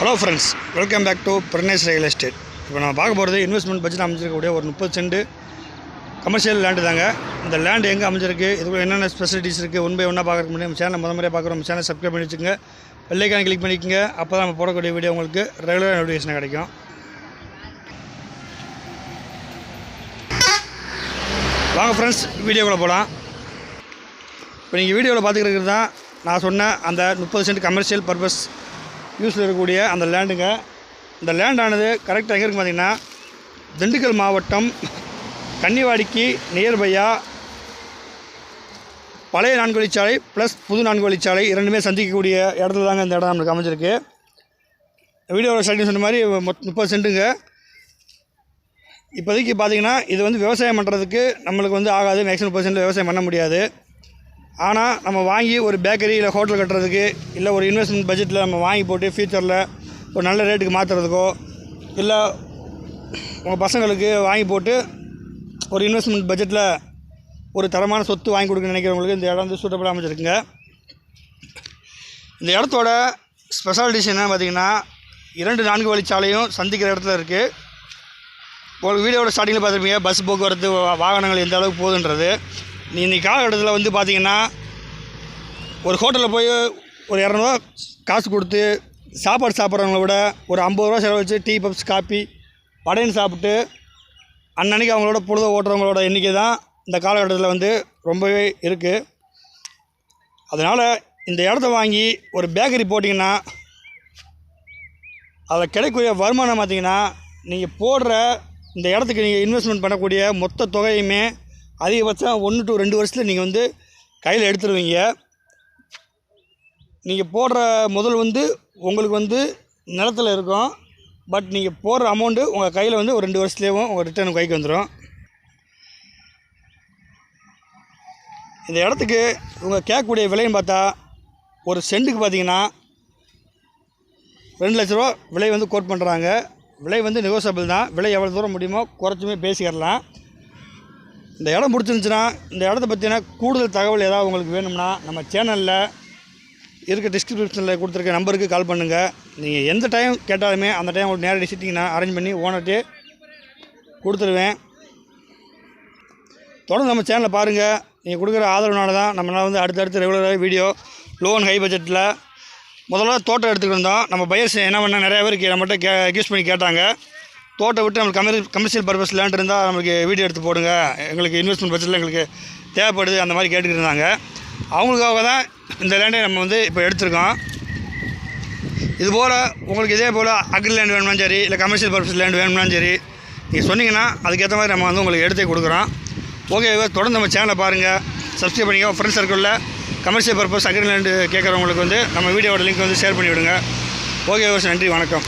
Hello friends welcome back to Pranesh real estate இப்போ நம்ம பார்க்க போகிறது இன்வெஸ்ட்மெண்ட் பட்ஜெட் அமைஞ்சிருக்கக்கூடிய ஒரு முப்பது சென்ட் கமர்ஷியல் லேண்டு தாங்க. இந்த லேண்டு எங்கே அமைஞ்சிருக்கு? இதுக்குள்ள என்னென்ன ஸ்பெசிலிட்டிஸ் இருக்குது ஒன் பை ஒன்றா பார்க்க முடியும் நம்ம சேனல் முத முறையாக பார்க்குறோம். சேனல் சப்ஸ்கிரைப் பண்ணி வச்சுக்கோங்க. வெள்ளைக்கான கிளிக் பண்ணிக்கோங்க. அப்போ தான் நம்ம போடக்கூடிய வீடியோ உங்களுக்கு ரெகுலராக நோட்டிஃபிகேஷன் கிடைக்கும். வாங்க ஃப்ரெண்ட்ஸ் வீடியோக்குள்ளே போகலாம் இப்போ நீங்கள் வீடியோவில் பார்த்துக்கிறது தான் நான் சொன்ன அந்த முப்பது சென்ட் கமர்ஷியல் பர்பஸ் யூஸில் இருக்கக்கூடிய அந்த லேண்டுங்க. இந்த லேண்டானது கரெக்டாக எங்கே இருக்கு பார்த்தீங்கன்னா திண்டுக்கல் மாவட்டம் கன்னிவாடிக்கு நியர்பையாக பழைய நான்கு வழிச்சாலை ப்ளஸ் புது நான்கு வழிச்சாலை இரண்டுமே சந்திக்கக்கூடிய இடத்துல தாங்க இந்த இடம் நம்மளுக்கு அமைஞ்சிருக்கு. வீடியோவில் ஸ்டார்டிங் சொன்ன மாதிரி முப்பது சென்ட்டுங்க. இப்போதைக்கு பார்த்தீங்கன்னா இது வந்து விவசாயம் பண்ணுறதுக்கு நம்மளுக்கு வந்து ஆகாது. மேக்ஸிமம் முப்பது சென்ட் விவசாயம் பண்ண முடியாது. ஆனால் நம்ம வாங்கி ஒரு பேக்கரி இல்லை ஹோட்டல் கட்டுறதுக்கு இல்லை ஒரு இன்வெஸ்ட்மெண்ட் பட்ஜெட்டில் நம்ம வாங்கி போட்டு ஃப்யூச்சரில் ஒரு நல்ல ரேட்டுக்கு மாற்றுறதுக்கோ இல்லை உங்கள் பசங்களுக்கு வாங்கி போட்டு ஒரு இன்வெஸ்ட்மெண்ட் பட்ஜெட்டில் ஒரு தரமான சொத்து வாங்கி கொடுக்க நினைக்கிறவங்களுக்கு இந்த இடம் வந்து சூட்டபிளாக அமைச்சிருக்குங்க இந்த இடத்தோட ஸ்பெஷாலிட்டிஸ் என்ன பார்த்தீங்கன்னா இரண்டு நான்கு வழிச்சாலையும் சந்திக்கிற இடத்துல இருக்குது உங்களுக்கு வீடியோட ஸ்டார்டிங்கில் பார்த்துருப்பீங்க பஸ் போக்குவரத்து வாகனங்கள் எந்த அளவுக்கு போகுதுன்றது. நீ காலகட்டத்தில் வந்து பார்த்தீங்கன்னா ஒரு ஹோட்டலில் போய் ஒரு இரநூறுவா காசு கொடுத்து சாப்பாடு சாப்பிட்றவங்கள விட ஒரு ஐம்பது ரூபா செலவு வச்சு டீ பப்ஸ் காப்பி வடைன்னு சாப்பிட்டு அன்னன்னைக்கு அவங்களோட பொழுத ஓட்டுறவங்களோட எண்ணிக்கை தான் இந்த காலகட்டத்தில் வந்து ரொம்பவே இருக்குது அதனால் இந்த இடத்த வாங்கி ஒரு பேக்கரி போட்டிங்கன்னா அதில் கிடைக்கக்கூடிய வருமானம் பார்த்தீங்கன்னா நீங்கள் போடுற இந்த இடத்துக்கு நீங்கள் இன்வெஸ்ட்மெண்ட் பண்ணக்கூடிய மொத்த தொகையுமே அதிகபட்சம் ஒன்று டு ரெண்டு வருஷத்தில் நீங்கள் வந்து கையில் எடுத்துருவீங்க. நீங்கள் போடுற முதல் வந்து உங்களுக்கு வந்து நிலத்தில் இருக்கும். பட் நீங்கள் போடுற அமௌண்ட்டு உங்கள் கையில் வந்து ஒரு ரெண்டு வருஷத்துலேயும் உங்கள் ரிட்டர்ன் கைக்கு வந்துடும் இந்த இடத்துக்கு இவங்க கேட்கக்கூடிய விலைன்னு பார்த்தா ஒரு சென்ட்டுக்கு பார்த்தீங்கன்னா ரெண்டு லட்ச ரூபா விலை வந்து கோட் பண்ணுறாங்க விலை வந்து நெகோசியபிள் தான். விலை எவ்வளோ தூரம் முடியுமோ குறைச்சுமே பேசிக்கிறலாம். இந்த இடம் பிடிச்சிருந்துச்சுன்னா இந்த இடத்த பற்றின கூடுதல் தகவல் ஏதாவது உங்களுக்கு வேணும்னா நம்ம சேனலில் இருக்க டிஸ்கிரிப்ஷனில் கொடுத்துருக்க நம்பருக்கு கால் பண்ணுங்கள் நீங்கள் எந்த டைம் கேட்டாலுமே அந்த டைம் உங்களுக்கு நேரடி சிட்டிங் நான் அரேஞ்ச் பண்ணி ஓனர்ட்டே கொடுத்துருவேன். தொடர்ந்து நம்ம சேனலை பாருங்கள் நீங்கள் கொடுக்குற ஆதரவுனால தான் நம்மளால் வந்து அடுத்தடுத்து ரெகுலராக வீடியோ லோ அண்ட் ஹை பட்ஜெட்டில் முதல்ல தோட்டம் எடுத்துக்கிட்டு இருந்தோம் நம்ம பையர்ஸ் என்ன பண்ண நிறையா பேர் நம்மகிட்ட கே யூஸ் பண்ணி கேட்டாங்க. தோட்டம் விட்டு நம்மளுக்கு கமர் கமர்ஷியல் பர்பஸ் லேண்ட் இருந்தால் நமக்கு வீடியோ எடுத்து போடுங்க. எங்களுக்கு இன்வெஸ்ட்மெண்ட் பட்ஜெட்டில் எங்களுக்கு தேவைப்படுது அந்த மாதிரி கேட்டுக்கிட்டு இருந்தாங்க. அவங்களுக்காக தான் இந்த லேண்டை நம்ம வந்து இப்போ எடுத்திருக்கோம். இதுபோல் உங்களுக்கு இதே போல் அக்ரி லேண்ட் வேணும்னாலும் சரி இல்லை கமர்ஷியல் பர்பஸ் லேண்ட் வேணும்னாலும் சரி நீங்கள் சொன்னீங்கன்னா அதுக்கேற்ற மாதிரி நம்ம வந்து உங்களுக்கு எடுத்து கொடுக்குறோம். ஓகே தொடர்ந்து நம்ம சேனலை பாருங்கள் சப்ஸ்கிரைப் பண்ணிக்கோ. ஃப்ரெண்ட்ஸ் சர்க்கிளில் கமர்ஷியல் பர்பஸ் அக்ரி லேண்டு கேட்குறவங்களுக்கு வந்து நம்ம வீடியோவோட லிங்க் வந்து ஷேர் பண்ணிவிடுங்க. ஓகே நன்றி வணக்கம்.